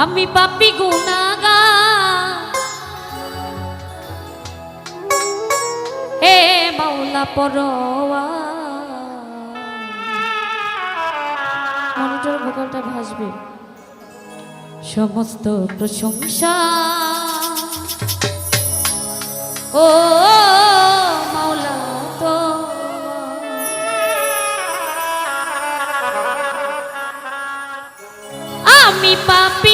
আমি পাপি গুনাগা হে মাওলা পরোয়া মনিটর ভোকালটা ভাসবে। সমস্ত প্রশংসা। ও মাওলা তো আমি পাপি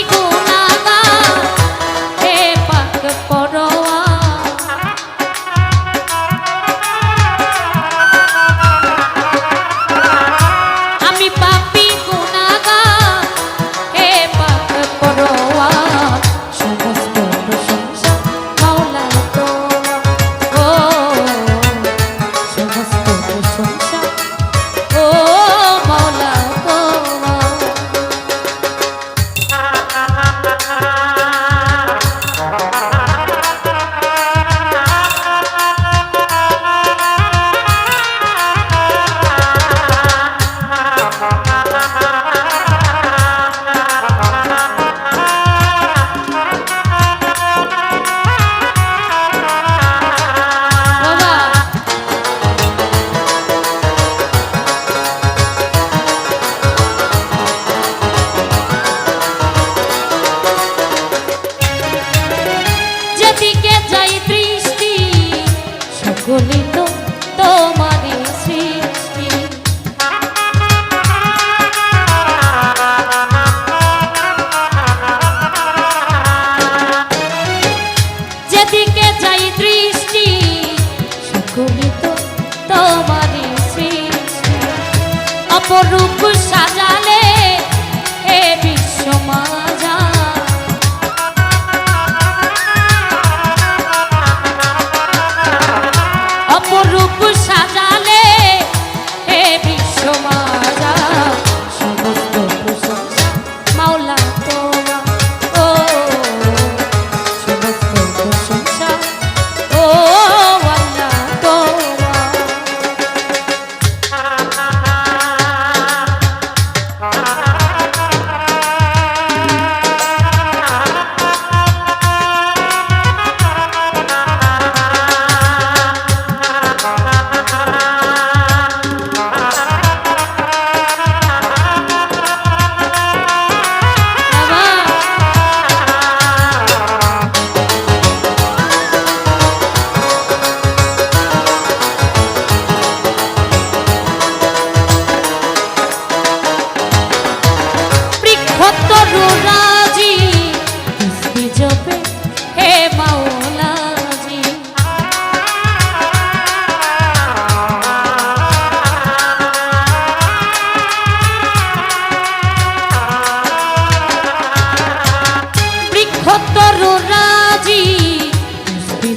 রূপ সাজা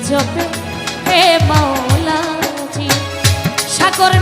জপে হে মাওলাজি সাগর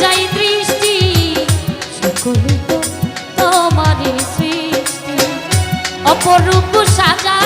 যাই দৃষ্টি সকল তো তোমারই সৃষ্টি। অপরূপ সাজালে